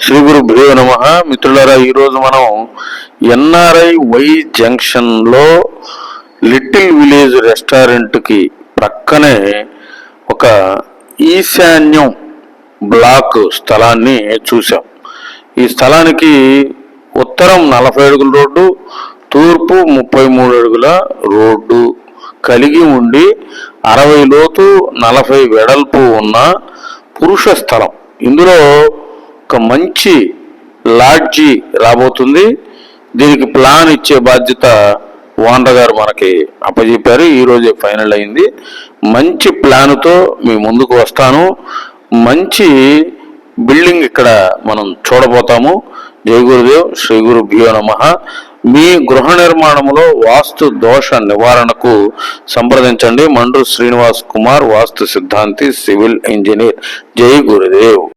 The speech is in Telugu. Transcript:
శ్రీ గురుభ్యో నమ. మిత్రులారా ఈరోజు మనం ఎన్ఆర్ఐ వై జంక్షన్లో లిటిల్ విలేజ్ రెస్టారెంట్కి ప్రక్కనే ఒక ఈశాన్యం బ్లాక్ స్థలాన్ని చూసాం ఈ స్థలానికి ఉత్తరం నలభై అడుగుల రోడ్డు తూర్పు ముప్పై మూడు అడుగుల రోడ్డు కలిగి ఉండి అరవై లోతు నలభై వెడల్పు ఉన్న పురుష స్థలం. ఇందులో ఒక మంచి లాడ్జి రాబోతుంది. దీనికి ప్లాన్ ఇచ్చే బాధ్యత ఓనర్ గారు మనకి అప్పచెప్పారు ఈరోజే ఫైనల్ అయింది. మంచి ప్లాన్తో మీ ముందుకు వస్తాను. మంచి బిల్డింగ్ ఇక్కడ మనం చూడబోతాము. జయ గురుదేవ్ శ్రీ గురుభ్యో నమ. మీ గృహ నిర్మాణంలో వాస్తు దోష నివారణకు సంప్రదించండి. మండ్రు శ్రీనివాస్ కుమార్ వాస్తు సిద్ధాంతి సివిల్ ఇంజనీర్. జై గురుదేవ్.